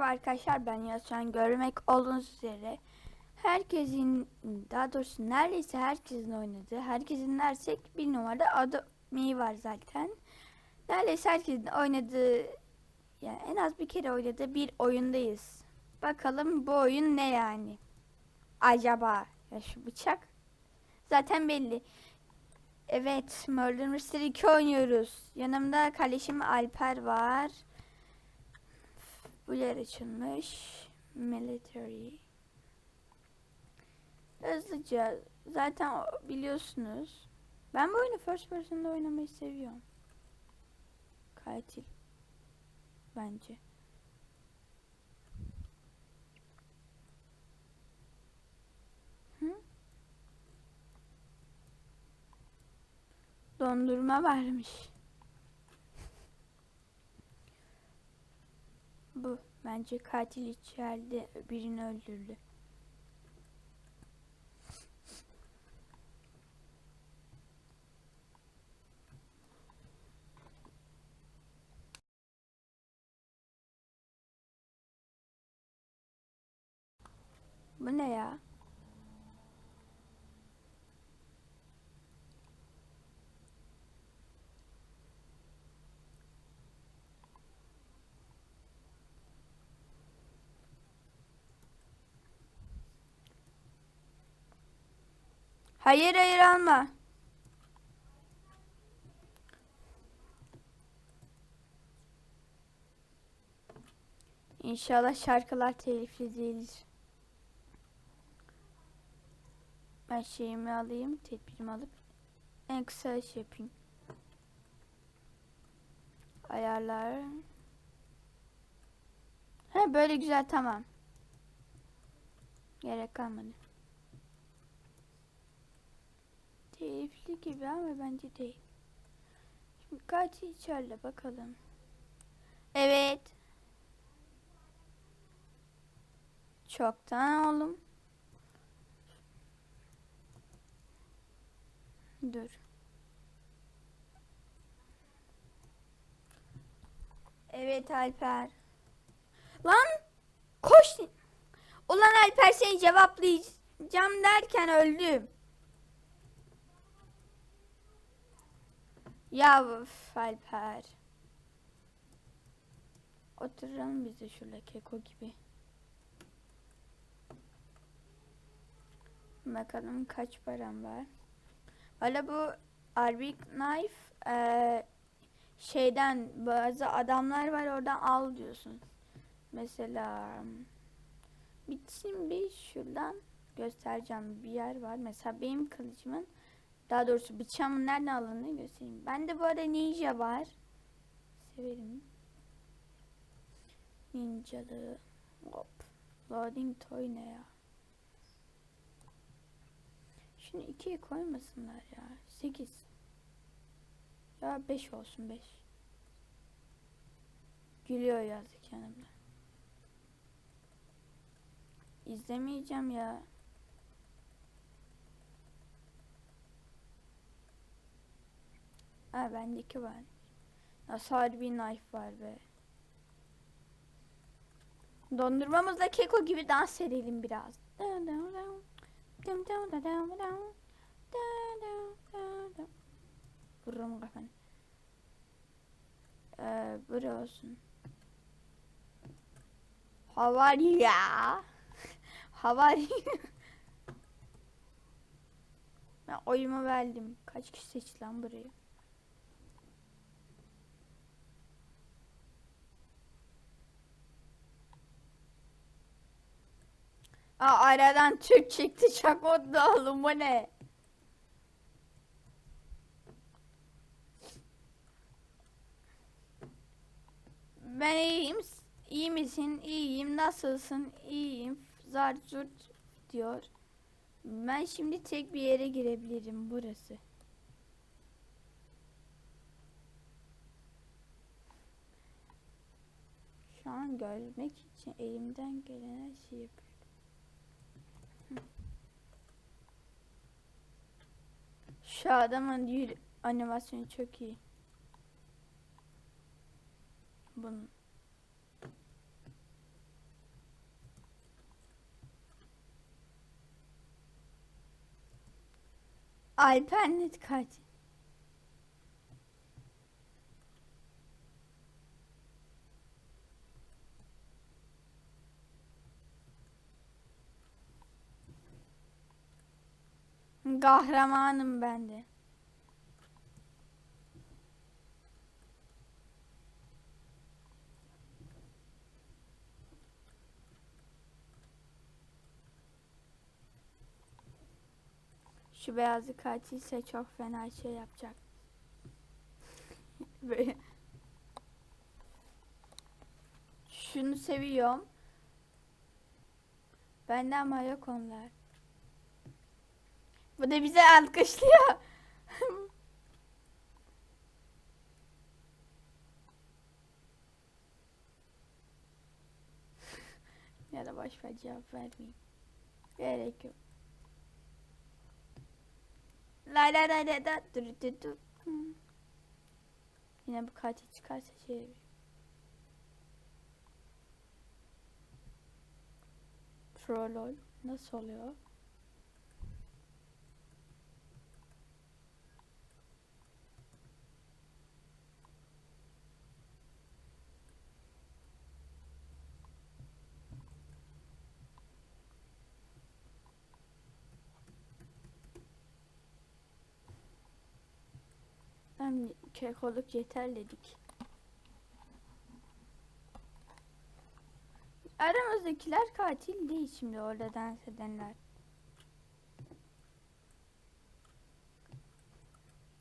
Merhaba arkadaşlar ben Yasuan görmek olduğunuz üzere herkesin daha doğrusu neredeyse herkesin oynadığı herkesin dersek bir numarada adı mi var zaten. Neredeyse herkesin oynadığı yani en az bir kere oynadığı bir oyundayız. Bakalım bu oyun ne yani? Acaba ya şu bıçak zaten belli. Evet Murder Mystery 2 oynuyoruz. Yanımda kardeşim Alper var. Bu yer açılmış. Military. Hızlıca zaten biliyorsunuz. Ben bu oyunu first person'da oynamayı seviyorum. Katil. Bence. Hı? Dondurma varmış. Bu. Bence katil içeride birini öldürdü. Bu ne ya? Hayır hayır alma. İnşallah şarkılar telifli değildir. Ben şeyimi alayım, tedbirimi alıp en kısa iş yapayım. Ayarlar. He böyle güzel tamam. Gerek kalmadı. Telifli gibi ama bence değil. Şimdi kaç içeride bakalım. Evet. Çoktan oğlum. Dur. Evet Alper. Lan koş. Ulan Alper seni cevaplayacağım derken öldüm. Ya üf, Alper. Oturalım biz de şurada keko gibi. Bakalım kaç param var. Valla bu Arabic Knife eee, şeyden bazı adamlar var oradan al diyorsun. Mesela bitsin bir şuradan göstereceğim bir yer var. Mesela benim kılıcımın daha doğrusu bıçağımın nereden alındığını göstereyim. Ben de bu arada ninja var. Severim. Ninjalı. Hop. Loading toy ne ya? Şunu ikiye koymasınlar ya. Sekiz. Ya beş olsun beş. Gülüyor yazdı kendimle. İzlemeyeceğim ya. Ha bendeki var. Nasıl harbi knife var be. Dondurmamızla keko gibi dans edelim biraz. Vururum kafanı. Ee, böyle olsun. How ya? How are you? ben oyumu verdim. Kaç kişi seçti lan burayı? Aa, aradan Türk çıktı çok mutlu oldum bu ne? Ben iyiyim. İyi misin? İyiyim. Nasılsın? İyiyim. Zar zurt diyor. Ben şimdi tek bir yere girebilirim. Burası. Şu an görmek için elimden gelen her şeyi yapıyorum. Şu adamın hani yürü animasyonu çok iyi. Bunun. Alpernet kaç? Kahramanım ben de. Şu beyazlı katilse çok fena şey yapacak. Böyle. Şunu seviyorum. Benden ama yok onlar. Bu da bize alkışlıyor. ya da boş ver cevap vermeyeyim. Gerek yok. La la la la da dur dur dur. Yine bu katil çıkarsa şey Trollol nasıl oluyor? Hem kekoluk yeter dedik. Aramızdakiler katil değil şimdi orada dans edenler.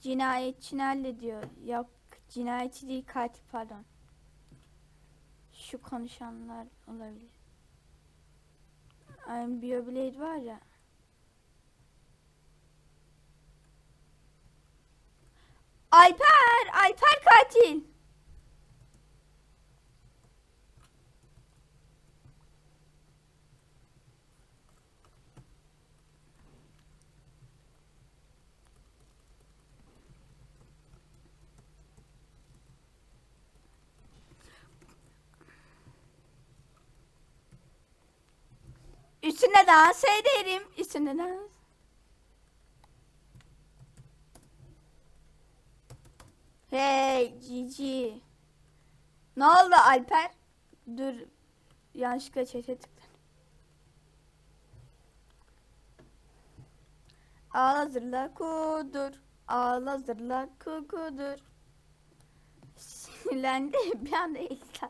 Cinayetçini hallediyor. Yok cinayetçi değil katil pardon. Şu konuşanlar olabilir. Ay, Bioblade var ya. Alper! Alper katil! Üstüne dans ederim. Üstüne dans. Hey Cici. Ne oldu Alper? Dur. Yanlışlıkla çete tıkladım. Al hazırla kudur. Al hazırla kukudur. Sinirlendi bir anda eğildi.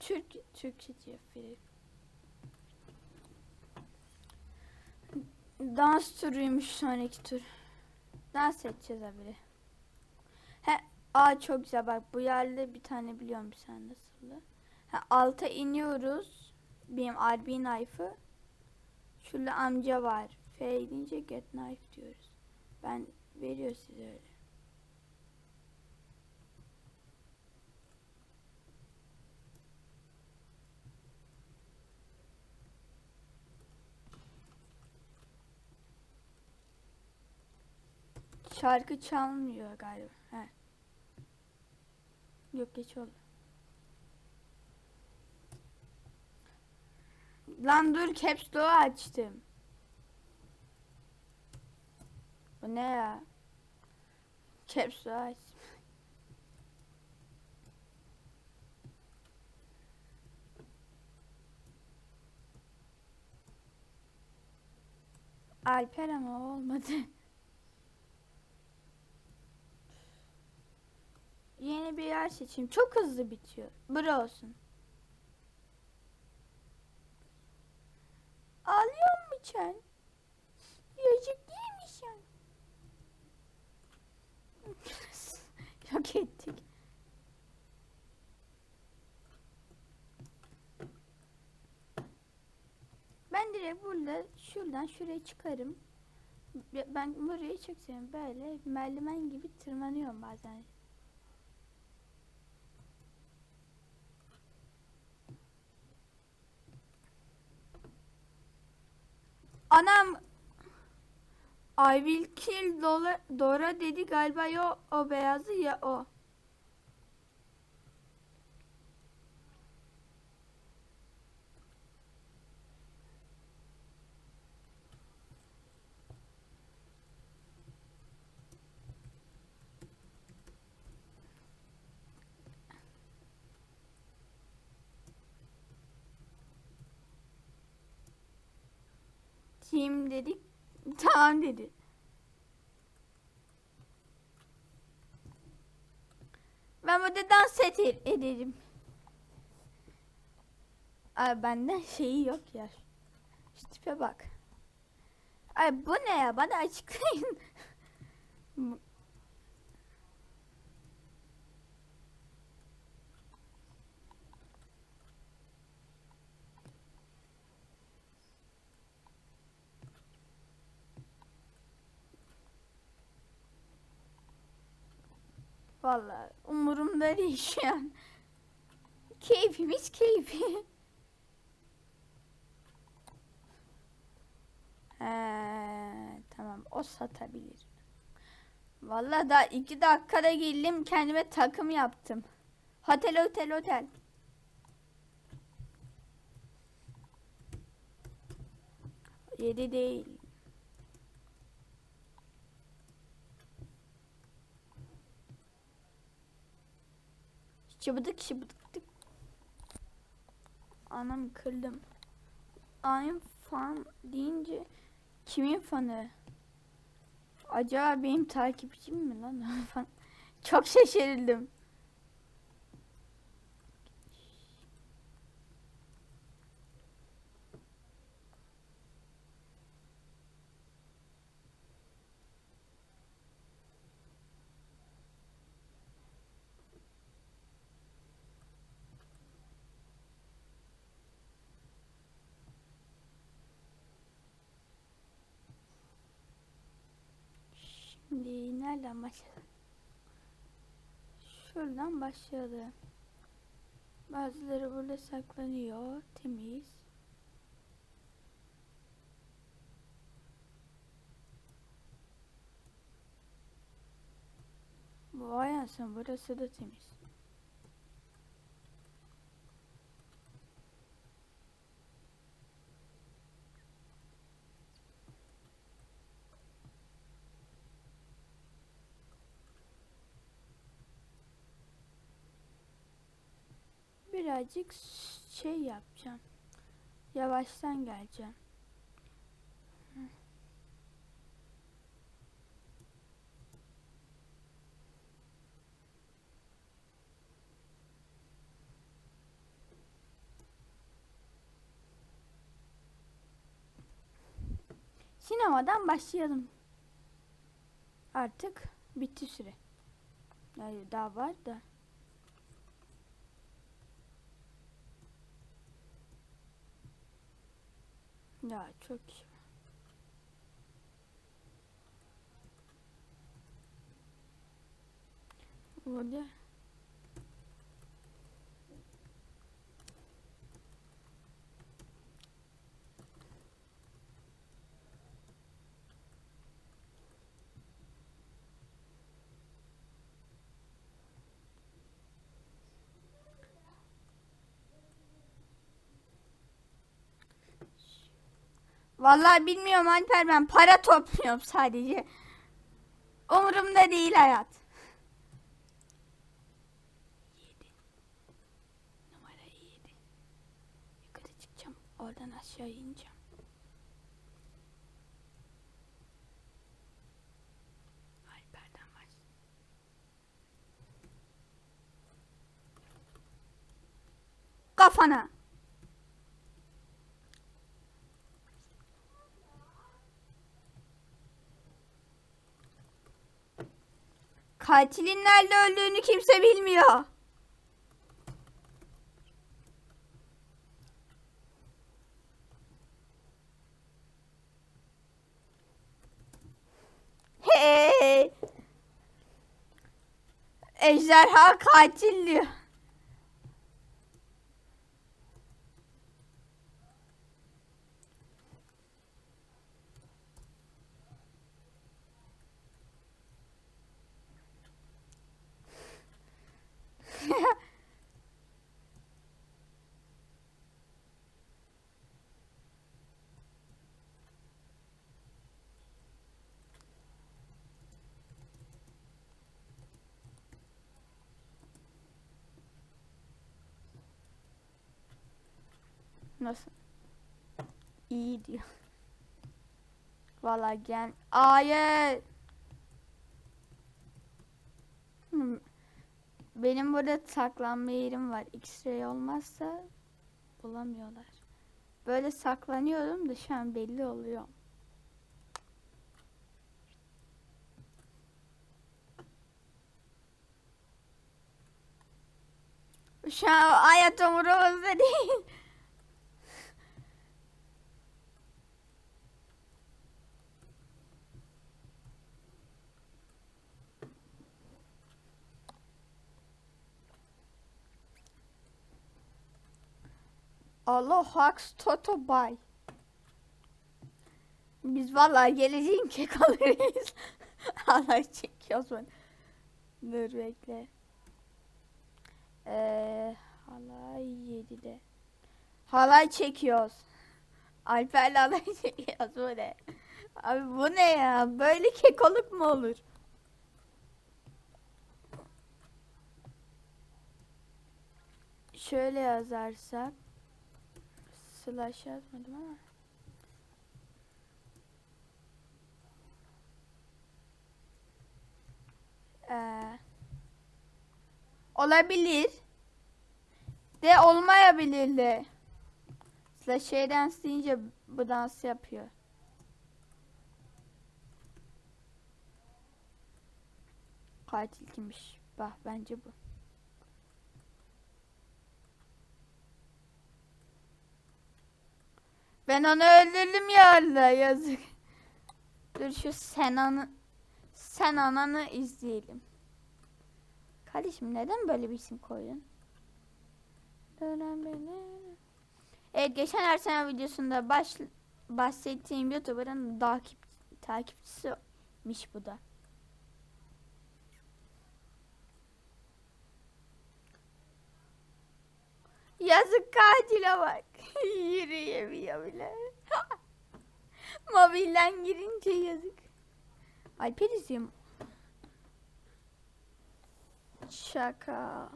Türk Türkçe cevap Dans turuymuş sonraki tur. Dans edeceğiz abi. He, aa çok güzel bak bu yerde bir tane biliyorum bir sen nasıl. Ha, alta iniyoruz. Benim RB knife'ı. Şurada amca var. F deyince get knife diyoruz. Ben veriyor size öyle. Şarkı çalmıyor galiba. He. Yok geç oldu. Lan dur caps lock'u açtım. Bu ne ya? Caps lock'u açtım. Alper ama olmadı. Yeni bir yer seçeyim. Çok hızlı bitiyor. Bura olsun. Ağlıyor mu sen? Yazık değil mi sen? Yok ettik. Ben direkt burada şuradan şuraya çıkarım. Ben burayı seviyorum. Böyle merdiven gibi tırmanıyorum bazen. Anam I will kill Dora, Dora dedi galiba ya o beyazı ya o. edeyim dedik. Tamam dedi. Ben burada dans eder, ederim. Ay benden şeyi yok ya. Şu tipe bak. Ay bu ne ya? Bana açıklayın. Vallahi umurumda değil şu an. Keyfimiz keyfi. He, tamam o satabilir. Vallahi daha iki dakikada geldim kendime takım yaptım. Hotel otel otel. Yedi değil. Şıbıdık şıbıdık. Anam kırdım. I'm fan deyince kimin fanı? Acaba benim takipçim mi lan? Çok şaşırdım. Şimdi nereden başlayalım? Şuradan başlayalım. Bazıları burada saklanıyor. Temiz. Vay anasını burası da temiz. Birazcık şey yapacağım. Yavaştan geleceğim. Sinemadan başlayalım. Artık bitti süre. Yani daha var da. Ya çok iyi. Burada Vallahi bilmiyorum Alper ben para topluyorum sadece. Umurumda değil hayat. Oradan aşağı ineceğim. Alper'den baş. Kafana. Katilin nerede öldüğünü kimse bilmiyor. Hey! Ejderha katil diyor. Nasıl? İyi diyor. Vallahi gel. Hayır. Hmm. Benim burada saklanma yerim var. X-ray olmazsa bulamıyorlar. Böyle saklanıyorum da şu an belli oluyor. Şu an hayat umurumuzda değil. Haks Toto Bay. Biz vallahi geleceğin kekalıyız. Allah çekiyoruz bunu. Dur bekle. Ee, halay 7'de. Halay çekiyoruz. Alper'le halay çekiyoruz bu ne? Abi bu ne ya? Böyle kekoluk mu olur? Şöyle yazarsak slash yazmadım ama. Ee, olabilir. De olmayabilir de. Slash şey dans deyince bu dans yapıyor. Katil kimmiş? Bak bence bu Ben onu öldürdüm ya Allah yazık. Dur şu Senan'ı Sen ananı izleyelim. Kardeşim neden böyle bir isim koydun? Evet geçen Ersen videosunda baş, bahsettiğim YouTuber'ın takip, takipçisiymiş bu da. Yazık katile bak. Yürüyemiyor bile. Mobilden girince yazık. Alper izliyorum. Şaka.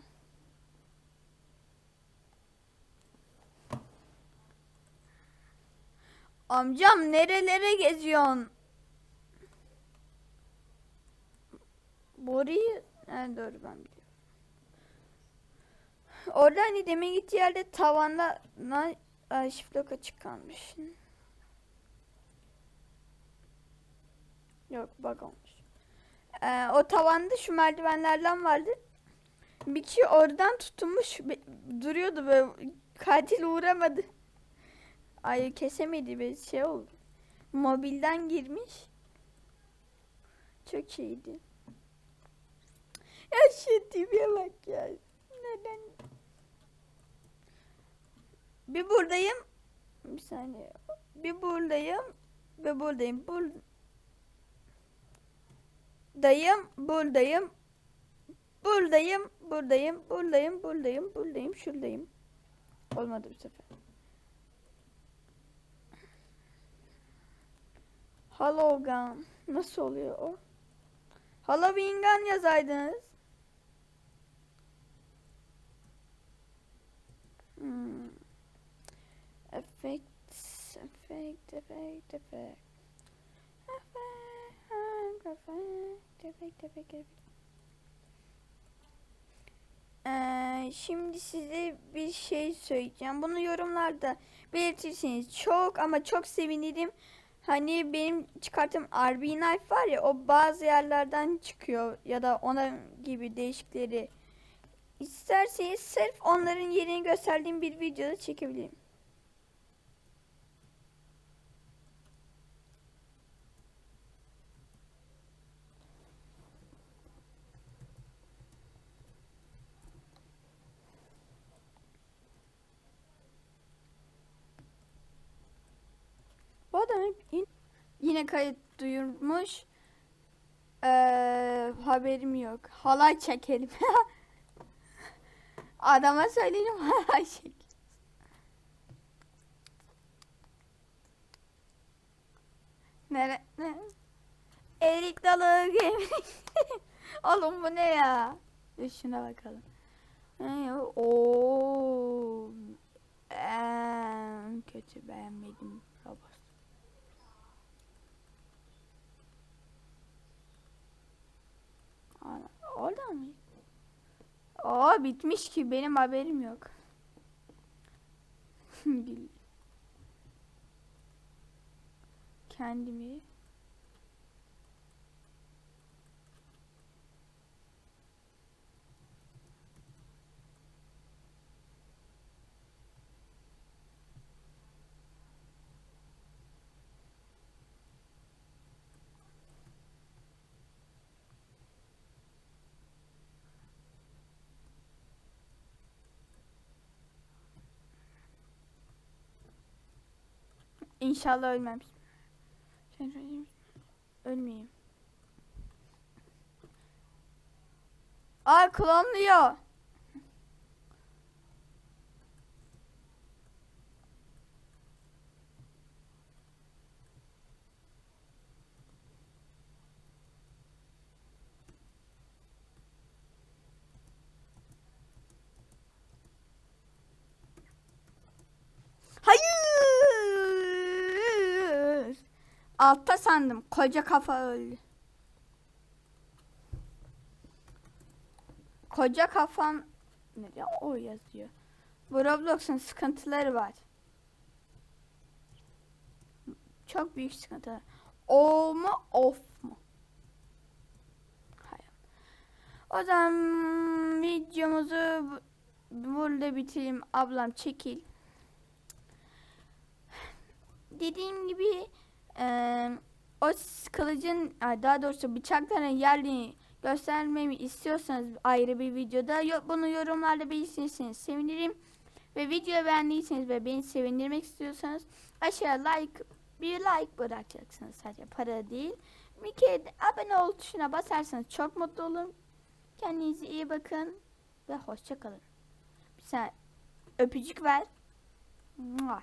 Amcam nerelere geziyorsun? Boruyu... Ha, doğru ben. Orada hani demin gittiği yerde tavanda shift lock açık kalmış. Yok bug olmuş. Ee, o tavanda şu merdivenlerden vardı. Bir kişi oradan tutunmuş duruyordu böyle katil uğramadı. Ay kesemedi bir şey oldu. Mobilden girmiş. Çok iyiydi. Ya şu tipe bak ya. Neden? Bir buradayım. Bir saniye. Bir buradayım. Ve buradayım. Buradayım. Buradayım. Buradayım. Buradayım. Buradayım. Buradayım. Buradayım. Şuradayım. Olmadı bu sefer. Halogan. Nasıl oluyor o? Halloween gun yazaydınız. Hmm. Effect, effect, effect, effect. Effect, effect, effect, effect, effect. Ee, şimdi size bir şey söyleyeceğim. Bunu yorumlarda belirtirseniz çok ama çok sevinirim. Hani benim çıkarttığım RB Knife var ya o bazı yerlerden çıkıyor ya da ona gibi değişikleri. İsterseniz sırf onların yerini gösterdiğim bir videoda çekebilirim. Bu adam yine, kayıt duyurmuş. Ee, haberim yok. Halay çekelim. Adama söyleyelim hala şey. Nere? Ne? Erik dalı gemik. Oğlum bu ne ya? Dur şuna bakalım. Oo. En kötü beğenmedim robot. Oradan mı? O bitmiş ki benim haberim yok. Kendimi İnşallah ölmem. Ölmeyeyim. Aa klonluyor. Hayır. Altta sandım. Koca kafa öldü. Koca kafam nereye o yazıyor. Bu Roblox'un sıkıntıları var. Çok büyük sıkıntılar. O mu off mu? Hayır. O zaman videomuzu bu- burada bitireyim. Ablam çekil. Dediğim gibi eee, o kılıcın daha doğrusu bıçakların yerini göstermemi istiyorsanız ayrı bir videoda bunu yorumlarda belirtirseniz sevinirim. Ve videoyu beğendiyseniz ve beni sevindirmek istiyorsanız aşağıya like bir like bırakacaksınız sadece para değil. Bir kere de abone ol tuşuna basarsanız çok mutlu olurum. Kendinize iyi bakın ve hoşça kalın. Bir sen öpücük ver. Mua.